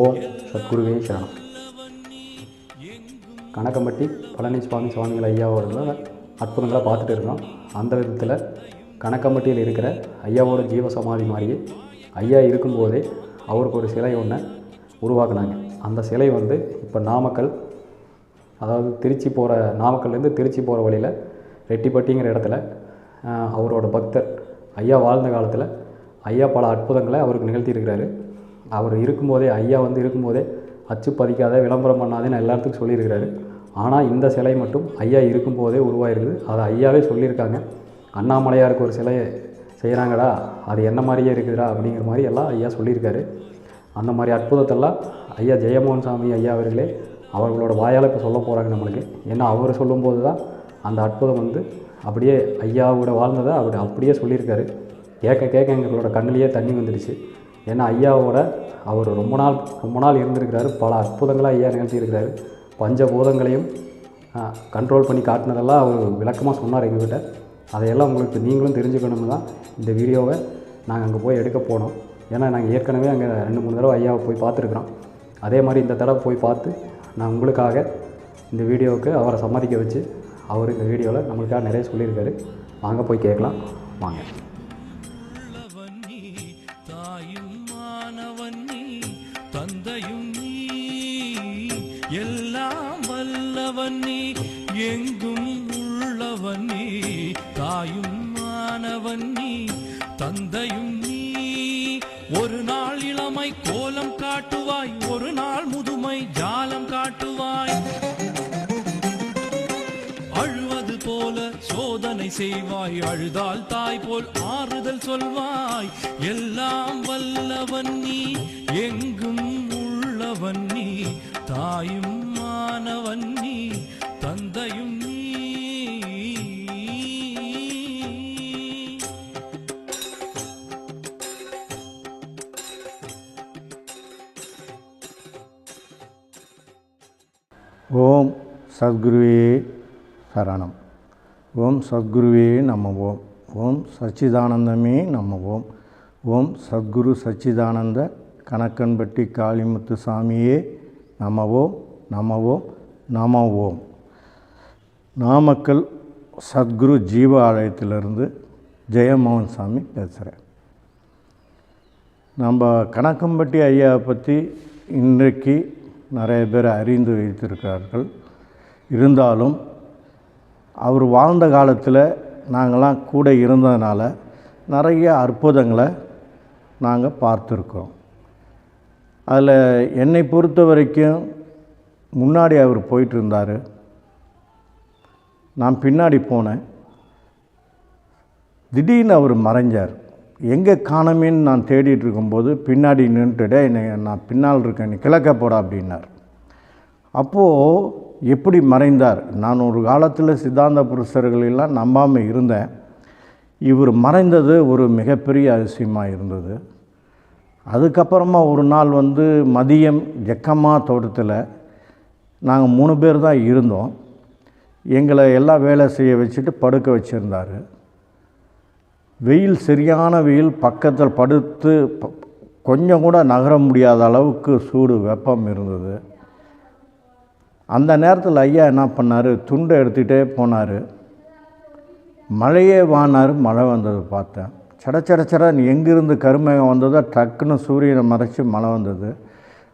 ஓம் சத்குருவே சரணம் கணக்கம்பட்டி பழனிசுவாமி சுவாமிகள் ஐயாவோட அற்புதங்களை பார்த்துட்டு இருக்கோம் அந்த விதத்தில் கணக்கம்பட்டியில் இருக்கிற ஐயாவோட ஜீவ சமாதி மாதிரியே ஐயா இருக்கும்போதே அவருக்கு ஒரு சிலை ஒன்று உருவாக்குனாங்க. அந்த சிலை வந்து இப்போ நாமக்கல் அதாவது திருச்சி போகிற நாமக்கல்லேருந்து திருச்சி போகிற வழியில் ரெட்டிப்பட்டிங்கிற இடத்துல அவரோட பக்தர் ஐயா வாழ்ந்த காலத்தில் ஐயா பல அற்புதங்களை அவருக்கு நிகழ்த்தியிருக்கிறாரு. அவர் இருக்கும்போதே ஐயா வந்து இருக்கும்போதே அச்சு பதிக்காத விளம்பரம் பண்ணாதேன்னு எல்லாத்துக்கும் சொல்லியிருக்கிறாரு. ஆனால் இந்த சிலை மட்டும் ஐயா இருக்கும்போதே உருவாயிருக்குது. அதை ஐயாவே சொல்லியிருக்காங்க. அண்ணாமலையாருக்கு ஒரு சிலையை செய்கிறாங்கடா அது என்ன மாதிரியே இருக்குதுடா அப்படிங்கிற மாதிரி எல்லாம் ஐயா சொல்லியிருக்காரு. அந்த மாதிரி அற்புதத்தெல்லாம் ஐயா ஜெயமோகன் சாமி ஐயா அவர்களே அவர்களோட வாயால் இப்போ சொல்ல போகிறாங்க நம்மளுக்கு. ஏன்னா அவர் சொல்லும்போது தான் அந்த அற்புதம் வந்து அப்படியே ஐயாவோட வாழ்ந்ததை அப்படி அப்படியே சொல்லியிருக்காரு. கேட்க கேட்க எங்களோட கண்ணிலேயே தண்ணி வந்துடுச்சு. ஏன்னா ஐயாவோட அவர் ரொம்ப நாள் ரொம்ப நாள் இருந்திருக்கிறாரு. பல அற்புதங்களாக ஐயா நிகழ்த்தியிருக்கிறாரு. பஞ்சபூதங்களையும் கண்ட்ரோல் பண்ணி காட்டினதெல்லாம் அவர் விளக்கமாக சொன்னார் எங்ககிட்ட அதையெல்லாம் உங்களுக்கு நீங்களும் தெரிஞ்சுக்கணும்னு தான் இந்த வீடியோவை நாங்கள் அங்கே போய் எடுக்க போனோம். ஏன்னா நாங்கள் ஏற்கனவே அங்கே ரெண்டு மூணு தடவை ஐயாவை போய் பார்த்துருக்குறோம். அதே மாதிரி இந்த தடவை போய் பார்த்து நான் உங்களுக்காக இந்த வீடியோவுக்கு அவரை சம்மதிக்க வச்சு அவர் இந்த வீடியோவில் நம்மளுக்காக நிறைய சொல்லியிருக்காரு. வாங்க போய் கேட்கலாம். வாங்க. தந்தையும் நீ. ஒரு நாள் இளமை கோலம் காட்டுவாய் ஒரு நாள் முதுமை ஜாலம் காட்டுவாய். அழுவது போல சோதனை செய்வாய் அழுதால் தாய் போல் ஆறுதல் சொல்வாய். எல்லாம் வல்லவன் நீ எங்கும் உள்ளவன் நீ தாயும் மாணவன் நீ தந்தையும் ஓம் சத்குருவே சரணம். ஓம் சத்குருவே நம்ம ஓம் ஓம் சச்சிதானந்தமே நம்ம ஓம் ஓம் சத்குரு சச்சிதானந்த கணக்கன்பட்டி காளிமுத்து சாமியே நம்ம ஓம் நம்ம ஓம் நம ஓம் நாமக்கல் சத்குரு ஜீவ ஆலயத்திலிருந்து ஜெயமோகன் சாமி பேசுகிறேன் நம்ம கணக்கம்பட்டி ஐயாவை பற்றி இன்றைக்கு நிறைய பேர் அறிந்து வைத்திருக்கிறார்கள். இருந்தாலும் அவர் வாழ்ந்த காலத்தில் நாங்களாம் கூட இருந்ததுனால நிறைய அற்புதங்களை நாங்கள் பார்த்துருக்கோம் அதில் என்னை பொறுத்த வரைக்கும் முன்னாடி அவர் போயிட்டு இருந்தார் நான் பின்னாடி போனேன். திடீர்னு அவர் மறைஞ்சார். எங்கே காணமேன்னு நான் தேடிட்டு இருக்கும்போது பின்னாடி நின்றுட்டு என்னை நான் பின்னால் இருக்கேன் நீ கிழக்க போடா அப்படின்னார். அப்போது எப்படி மறைந்தார்? நான் ஒரு காலத்தில் சித்தாந்த புருஷர்களெல்லாம் நம்பாமல் இருந்தேன். இவர் மறைந்தது ஒரு மிகப்பெரிய அதிசயமாக இருந்தது. அதுக்கப்புறமா ஒரு நாள் வந்து மதியம் ஜக்கம்மா தோட்டத்தில் நாங்கள் மூணு பேர் தான் இருந்தோம். எங்களை எல்லாம் வேலை செய்ய வச்சுட்டு படுக்க வச்சுருந்தாரு. வெயில் சரியான வெயில் பக்கத்தில் படுத்து கொஞ்சம் கூட நகர முடியாத அளவுக்கு சூடு வெப்பம் இருந்தது. அந்த நேரத்தில் ஐயா என்ன பண்ணார்? துண்டை எடுத்துகிட்டே போனார். மழையே வானார் மழை வந்தது பார்த்தேன். சட சட எங்கேருந்து கருமேகம் வந்ததோ டக்குன்னு சூரியனை மறைச்சி மழை வந்தது.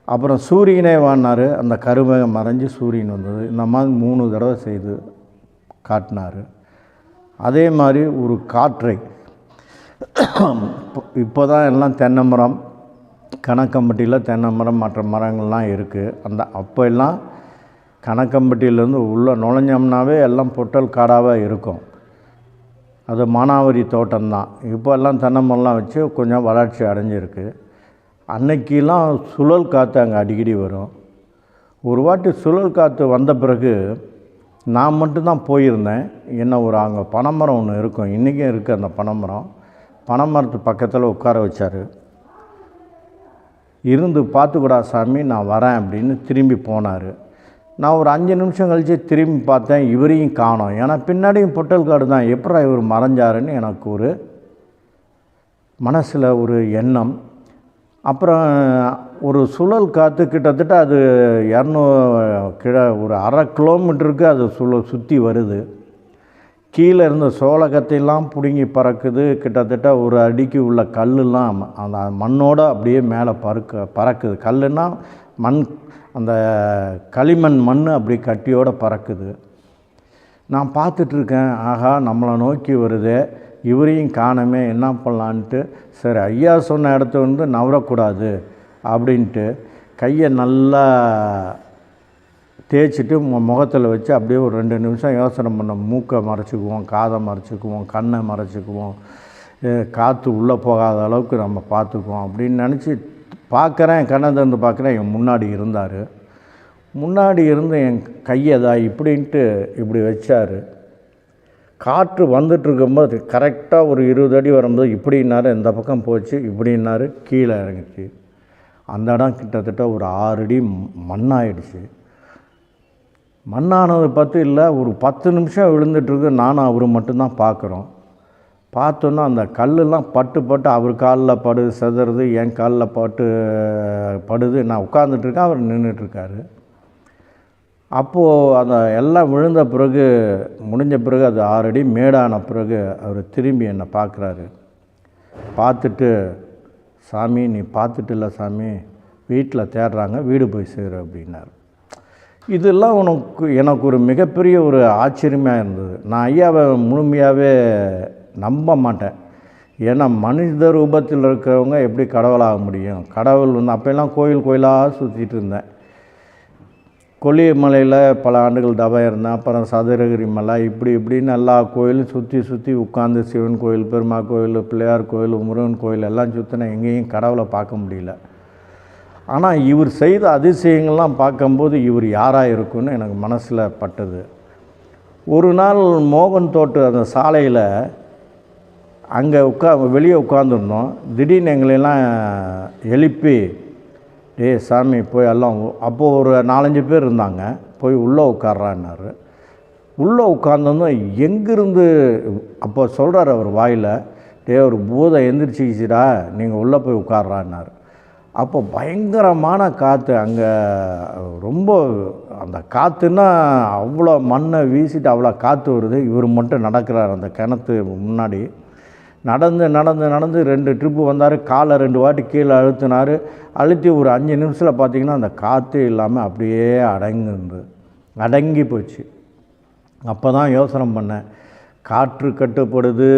அப்புறம் சூரியனே வானார் அந்த கருமேகம் மறைஞ்சு சூரியன் வந்தது. இந்த மாதிரி மூணு தடவை செய்து காட்டினார். அதே மாதிரி ஒரு காற்றை இப்போ தான் எல்லாம் தென்னை மரம் கணக்கம்பட்டியில் தென்னை மரம் மற்ற மரங்கள்லாம் இருக்குது அந்த அப்போ எல்லாம் கணக்கம்பட்டியிலேருந்து உள்ளே நுழைஞ்சோம்னாவே எல்லாம் பொட்டல் காடாகவே இருக்கும். அது மானாவரி தோட்டம்தான். இப்போ எல்லாம் தென்னை மரம்லாம் வச்சு கொஞ்சம் வளர்ச்சி அடைஞ்சிருக்கு. அன்னைக்கெல்லாம் சுழல் காற்று அங்கே அடிக்கடி வரும். ஒரு வாட்டி சுழல் காற்று வந்த பிறகு நான் மட்டும்தான் போயிருந்தேன். என்ன ஒரு அங்கே பனைமரம் ஒன்று இருக்கும். இன்றைக்கும் இருக்குது அந்த பனைமரம். பனைமரத்து பக்கத்தில் உட்கார வச்சார். இருந்து பார்த்துக்கூடா சாமி நான் வரேன் அப்படின்னு திரும்பி போனார். நான் ஒரு அஞ்சு நிமிஷம் கழித்து திரும்பி பார்த்தேன் இவரையும் காணோம். ஏன்னா பின்னாடியும் பொட்டல் காடு தான். எப்படா இவர் மறைஞ்சாருன்னு எனக்கு ஒரு மனசில் ஒரு எண்ணம். அப்புறம் ஒரு சுழல் காற்று கிட்டத்தட்ட அது இரநூ கிட ஒரு அரை கிலோமீட்டருக்கு அது சுழல் சுற்றி வருது. கீழே இருந்த சோளகத்தையெல்லாம் பிடுங்கி பறக்குது. கிட்டத்தட்ட ஒரு அடிக்கு உள்ள கல்லுலாம் அந்த மண்ணோட அப்படியே மேலே பறக்க பறக்குது. கல்லுன்னா மண் அந்த களிமண் மண் அப்படி கட்டியோடு பறக்குது. நான் பார்த்துட்ருக்கேன். ஆகா நம்மளை நோக்கி வருதே. இவரையும் காணமே. என்ன பண்ணலான்ட்டு சரி ஐயா சொன்ன இடத்த வந்து நவரக்கூடாது அப்படின்ட்டு கையை நல்லா தேய்ச்சிட்டு மு முகத்தில் வச்சு அப்படியே ஒரு ரெண்டு நிமிஷம் யோசனை பண்ண. மூக்கை மறைச்சிக்குவோம் காதை மறைச்சிக்குவோம் கண்ணை மறைச்சிக்குவோம். காற்று உள்ளே போகாத அளவுக்கு நம்ம பார்த்துக்குவோம் அப்படின்னு நினச்சி பார்க்குறேன் கண்ணை திறந்து பார்க்குறேன் என் முன்னாடி இருந்தார். முன்னாடி இருந்து என் கையதா இப்படின்ட்டு இப்படி வச்சார். காற்று வந்துட்டு இருக்கும்போது கரெக்டாக ஒரு இருபது அடி வரும்போது இப்படின்னாரு இந்த பக்கம் போச்சு இப்படின்னாரு கீழே இறங்குச்சு. அந்த இடம் கிட்டத்தட்ட ஒரு ஆறு அடி மண்ணாயிடுச்சு. மண்ணானது பற்றி இல்லை ஒரு பத்து நிமிஷம் விழுந்துட்டுருக்கு. நானும் அவரும் மட்டும்தான் பார்க்குறோம். பார்த்தோன்னா அந்த கல்லெல்லாம் பட்டு பட்டு அவர் காலில் படுது செதறது என் காலில் பட்டு படுது. நான் உட்காந்துட்ருக்கேன் அவர் நின்றுட்டுருக்காரு. அப்போது அந்த எல்லாம் விழுந்த பிறகு முடிஞ்ச பிறகு அது ஆறடி மேடான பிறகு அவர் திரும்பி என்னை பார்க்குறாரு. பார்த்துட்டு சாமி நீ பார்த்துட்டு இல்லை சாமி. வீட்டில் தேடுறாங்க வீடு போய் சேரு அப்படின்னார். இதெல்லாம் உனக்கு எனக்கு ஒரு மிகப்பெரிய ஒரு ஆச்சரியமாக இருந்தது. நான் ஐயாவை முழுமையாகவே நம்ப மாட்டேன். ஏன்னா மனித ரூபத்தில் இருக்கிறவங்க எப்படி கடவுளாக முடியும்? கடவுள் வந்து அப்போல்லாம் கோயில் கோயிலாக சுற்றிட்டு இருந்தேன். கொல்லிமலையில் பல ஆண்டுகள் தவம் இருந்தேன். அப்புறம் சதுரகிரி மலை இப்படி இப்படின்னு எல்லா கோயிலும் சுற்றி சுற்றி உட்காந்து சிவன் கோயில் பெருமா கோயில் பிள்ளையார் கோயில் முருகன் கோயில் எல்லாம் சுற்றினேன் எங்கேயும் கடவுளை பார்க்க முடியல. ஆனால் இவர் செய்த அதிசயங்கள்லாம் பார்க்கும்போது இவர் யாராக இருக்குன்னு எனக்கு மனசில் பட்டது. ஒரு நாள் மோகன் தோட்டு அந்த சாலையில் அங்கே உட்கா வெளியே உட்காந்துருந்தோம் திடீர்னு எங்களெல்லாம் எழுப்பி டேய் சாமி போய் எல்லாம் அப்போது ஒரு நாலஞ்சு பேர் இருந்தாங்க. போய் உள்ளே உட்கார்றான்னாரு. உள்ளே உட்காந்தோம் எங்கேருந்து அப்போ சொல்கிறார் அவர் வாயில் டே ஒரு பூதம் எந்திரிச்சிக்கிச்சிடா நீங்கள் உள்ளே போய் உட்கார்றான்னாரு. அப்போ பயங்கரமான காற்று அங்கே ரொம்ப அந்த காற்றுன்னா அவ்வளோ மண்ணை வீசிட்டு அவ்வளோ காற்று வருது. இவர் மட்டும் நடக்கிறார் அந்த கிணத்து முன்னாடி. நடந்து நடந்து நடந்து ரெண்டு ட்ரிப்பு வந்தார். காலை ரெண்டு வாட்டி கீழே அழுத்தினார். அழுத்தி ஒரு அஞ்சு நிமிஷத்தில் பார்த்திங்கன்னா அந்த காற்றே இல்லாமல் அப்படியே அடங்குது அடங்கி போச்சு. அப்போ தான் யோசனை பண்ணேன். காற்று கட்டுப்படுது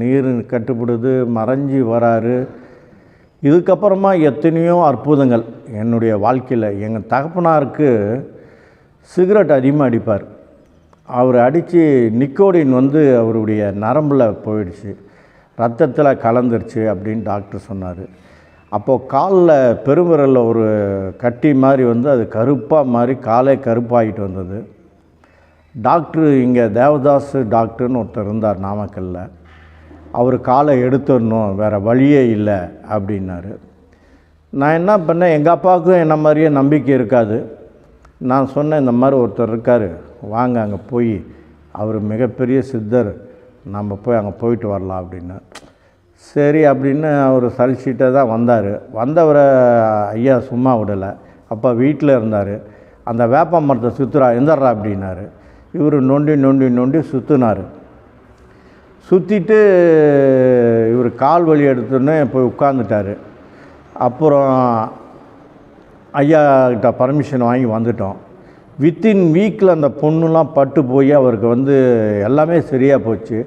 நீர் கட்டுப்படுது மறைஞ்சி வராரு. இதுக்கப்புறமா எத்தனையோ அற்புதங்கள் என்னுடைய வாழ்க்கையில். எங்கள் தகப்பனாருக்கு சிகரெட் அதிகமாக அடிப்பார். அவர் அடித்து நிக்கோடின் வந்து அவருடைய நரம்பில் போயிடுச்சு. ரத்தத்தில் கலந்துருச்சு அப்படின்னு டாக்டர் சொன்னார். அப்போது காலில் பெருவிரலில் ஒரு கட்டி மாதிரி வந்து அது கருப்பாக மாதிரி காலே கருப்பாகிட்டு வந்தது. டாக்டர் இங்கே தேவதாஸ் டாக்டர்னு ஒருத்தர் இருந்தார் நாமக்கல்லில் அவர் காலை எடுத்துடணும் வேறு வழியே இல்லை அப்படின்னாரு. நான் என்ன பண்ணேன் எங்கள் அப்பாவுக்கும் என்ன மாதிரியே நம்பிக்கை இருக்காது. நான் சொன்னேன் இந்த மாதிரி ஒருத்தர் இருக்கார் வாங்க அங்கே போய் அவர் மிகப்பெரிய சித்தர் நம்ம போய் அங்கே போயிட்டு வரலாம் அப்படின்னு. சரி அப்படின்னு அவர் சலிச்சிட்டே தான் வந்தார். வந்தவரை ஐயா சும்மா விடலை. அப்போ வீட்டில் இருந்தார். அந்த வேப்ப மரத்தை சுற்றுறா எந்தர்றா அப்படின்னாரு. இவர் நொண்டி நொண்டி நொண்டி சுற்றுனார் சுற்றிட்டு இவர் கால் வலி எடுத்தோன்னே போய் உட்காந்துட்டார் அப்புறம் ஐயா கிட்ட பர்மிஷன் வாங்கி வந்துட்டோம். வித்தின் வீக்கில் அந்த பொண்ணுலாம் பட்டு போய் அவருக்கு வந்து எல்லாமே சரியாக போச்சு.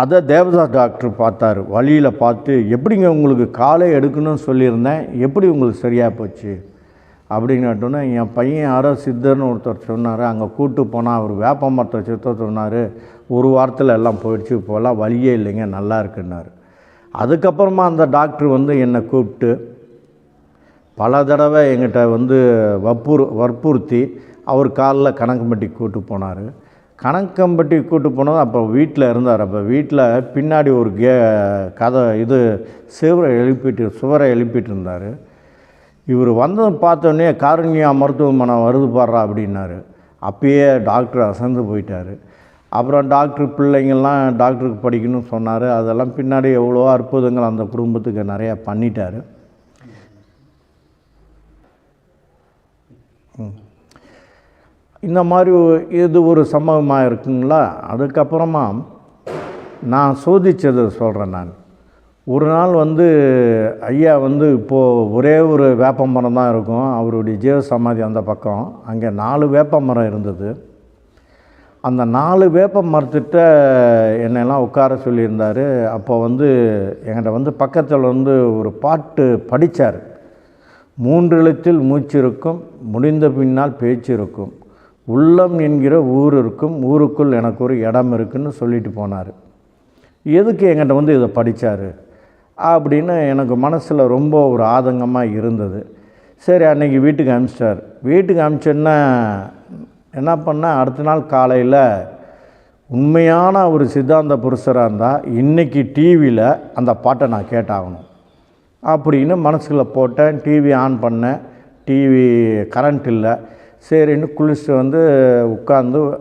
அதை தேவதாஸ் டாக்டர் பார்த்தார். வழியில் பார்த்து எப்படிங்க உங்களுக்கு காலை எடுக்கணும்னு சொல்லியிருந்தேன்? எப்படி உங்களுக்கு சரியாக போச்சு? அப்படின்னு கேட்டோன்னே என் பையன் யாரோ சித்தர்னு ஒருத்தர் சொன்னார். அங்கே கூட்டு போனால் அவர் வேப்ப மரத்தை சுத்த சொன்னார். ஒரு வாரத்தில் எல்லாம் போயிடுச்சு. இப்போல்லாம் வழியே இல்லைங்க நல்லா இருக்குன்னாரு. அதுக்கப்புறமா அந்த டாக்டர் வந்து என்னை கூப்பிட்டு பல தடவை எங்கிட்ட வந்து வற்புறு வற்புறுத்தி அவர் காலில் கணக்கம்பட்டி கூட்டு போனார். கணக்கம்பட்டி கூட்டு போனது அப்போ வீட்டில் இருந்தார். அப்போ வீட்டில் பின்னாடி ஒரு கே கதை இது சுவரை எழுப்பிட்டு சுவரை எழுப்பிட்டு இருந்தார். இவர் வந்ததை பார்த்தோன்னே காருண்யா மருத்துவமனை வருது பாடுறா அப்படின்னாரு. அப்பயே டாக்டர் அசந்து போயிட்டார். அப்புறம் டாக்டர் பிள்ளைங்கள்லாம் டாக்டருக்கு படிக்கணும்னு சொன்னார். அதெல்லாம் பின்னாடி எவ்வளோ அற்புதங்கள் அந்த குடும்பத்துக்கு நிறையா பண்ணிட்டார். இந்த மாதிரி இது ஒரு சம்பவமாக இருக்குங்களா? அதுக்கப்புறமா நான் சோதித்ததை சொல்கிறேன் நான். ஒரு நாள் வந்து ஐயா வந்து இப்போது ஒரே ஒரு வேப்ப மரம் தான் இருக்கும். அவருடைய ஜீவ சமாதி அந்த பக்கம். அங்கே நாலு வேப்ப மரம் இருந்தது. அந்த நாலு வேப்ப மரத்திட்ட என்னெல்லாம் உட்கார சொல்லியிருந்தார். அப்போ வந்து என்கிட்ட வந்து பக்கத்தில் வந்து ஒரு பாட்டு படித்தார் மூன்று எழுத்தில் மூச்சு இருக்கும் முடிந்த பின்னால் பேச்சு இருக்கும். உள்ளம் என்கிற ஊர் இருக்கும் ஊருக்குள் எனக்கு ஒரு இடம் இருக்குன்னு சொல்லிட்டு போனார். எதுக்கு என்கிட்ட வந்து இதை படித்தார் அப்படின்னு எனக்கு மனசில் ரொம்ப ஒரு ஆதங்கமாக இருந்தது. சரி அன்றைக்கி வீட்டுக்கு அனுப்பிச்சிட்டார் வீட்டுக்கு அனுப்பிச்சோன்னா என்ன பண்ணேன் அடுத்த நாள் காலையில் உண்மையான ஒரு சித்தாந்த புருஷராக இருந்தால் இன்றைக்கி டிவியில் அந்த பாட்டை நான் கேட்டாகணும். அப்படின்னு மனசில் போட்டேன். டிவி ஆன் பண்ணேன். டிவி கரண்ட் இல்லை. சரின்னு குளிச்சுட்டு வந்து உட்காந்து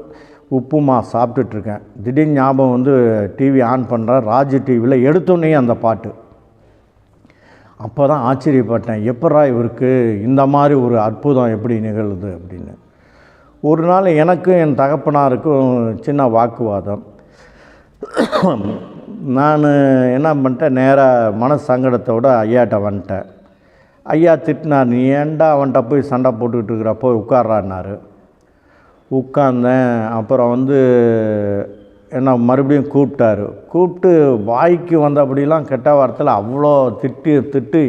உப்புமா சாப்பிட்டுட்ருக்கேன் திடீர்னு ஞாபகம் வந்து டிவி ஆன் பண்ணுறேன் ராஜ் டிவியில் எடுத்தோன்னே அந்த பாட்டு. அப்போ தான் ஆச்சரியப்பட்டேன் எப்பட்றா இவருக்கு இந்த மாதிரி ஒரு அற்புதம் எப்படி நிகழுது? அப்படின்னு. ஒரு நாள் எனக்கும் என் தகப்பனாருக்கும் சின்ன வாக்குவாதம். நான் என்ன பண்ணிட்டேன் நேராக மன சங்கடத்தோடு ஐயாட்ட வந்துட்டேன். ஐயா திட்டினார் நீ ஏன்டா அவன்கிட்ட போய் சண்டை போட்டுக்கிட்டு இருக்கிறப்போ உட்கார்றான்னாரு. உட்கார்ந்தேன். அப்புறம் வந்து என்னை மறுபடியும் கூப்பிட்டாரு. கூப்பிட்டு வாய்க்கு வந்தபடிலாம் கெட்ட வார்த்தையில் அவ்வளோ திட்டி திட்டு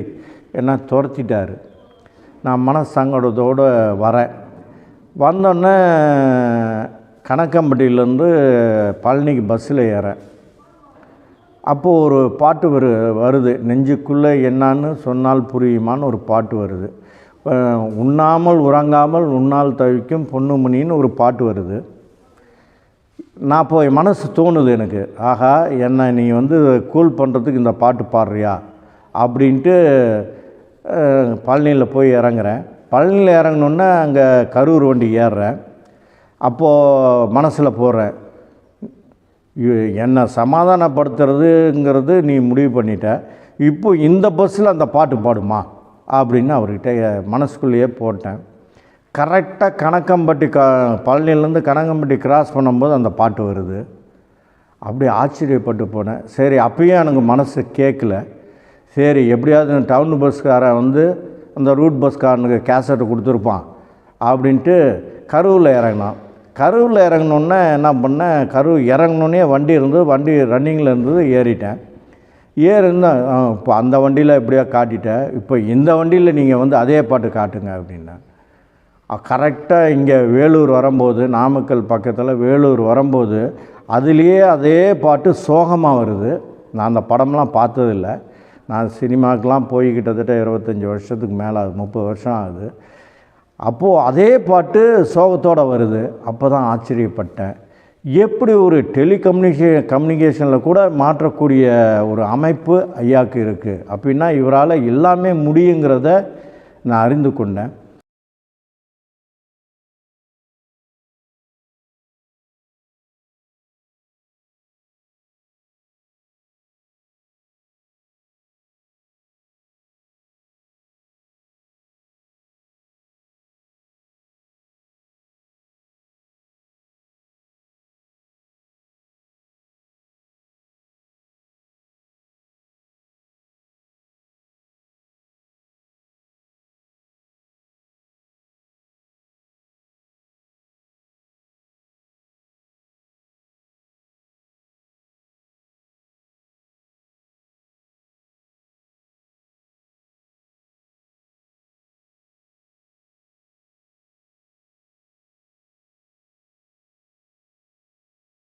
என்னை துரத்திட்டார். நான் மன சங்கடத்தோடு வரேன். வந்தோடனே கணக்கம்பட்டியிலேருந்து பழனிக்கு பஸ்ஸில் ஏறேன். அப்போது ஒரு பாட்டு வரு வருது. நெஞ்சுக்குள்ளே என்னான்னு சொன்னால் புரியுமான்னு ஒரு பாட்டு வருது. உண்ணாமல் உறங்காமல் உன்னால் தவிக்கும் பொண்ணுமணின்னு ஒரு பாட்டு வருது. நான் இப்போ என் மனசு தோணுது எனக்கு. ஆஹா என்னை நீ வந்து கூல் பண்ணுறதுக்கு இந்த பாட்டு பாடுறியா? அப்படின்ட்டு பழனியில் போய் இறங்குறேன். பழனியில் இறங்கினோன்னே அங்கே கரூர் வண்டி ஏறுறேன். அப்போது மனசில் போடுறேன் என்னை சமாதானப்படுத்துறதுங்கிறது நீ முடிவு பண்ணிட்ட. இப்போ இந்த பஸ்ஸில் அந்த பாட்டு பாடுமா? அப்படின்னு அவர்கிட்ட மனசுக்குள்ளேயே போட்டேன். கரெக்டாக கணக்கம்பட்டி க பழனிலேருந்து கணக்கம்பட்டி கிராஸ் பண்ணும்போது அந்த பாட்டு வருது. அப்படி ஆச்சரியப்பட்டு போனேன். சரி அப்பயும் எனக்கு மனசு கேட்கல சரி எப்படியாவது டவுன் பஸ்காரன் வந்து அந்த ரூட் பஸ்காரனுக்கு கேசட்டை கொடுத்துருப்பான் அப்படின்ட்டு கரூரில் இறங்கினான் கரூரில் இறங்கினோன்னே என்ன பண்ணேன்? கரூர் இறங்கினோன்னே வண்டி இருந்தது வண்டி ரன்னிங்கில் இருந்தது ஏறிட்டேன். ஏறிருந்தேன் இப்போ அந்த வண்டியில் எப்படியா காட்டிட்டேன். இப்போ இந்த வண்டியில் நீங்கள் வந்து அதே பாட்டு காட்டுங்க அப்படின்னேன். கரெக்டாக இங்கே வேலூர் வரும்போது நாமக்கல் பக்கத்தில் வேலூர் வரும்போது அதுலேயே அதே பாட்டு சோகமாக வருது. நான் அந்த படம்லாம் பார்த்ததில்ல. நான் சினிமாக்கெலாம் போய் கிட்டத்தட்ட இருபத்தஞ்சி வருஷத்துக்கு மேலே ஆகுது முப்பது வருஷம் ஆகுது. அப்போது அதே பாட்டு சோகத்தோடு வருது. அப்போ தான் ஆச்சரியப்பட்டேன். எப்படி ஒரு டெலிகம்யூனிகே கம்யூனிகேஷனில் கூட மாற்றக்கூடிய ஒரு அமைப்பு ஐயாவுக்கு இருக்குது அப்படின்னா இவரால் எல்லாமே முடியுங்கிறத நான் அறிந்து கொண்டேன்.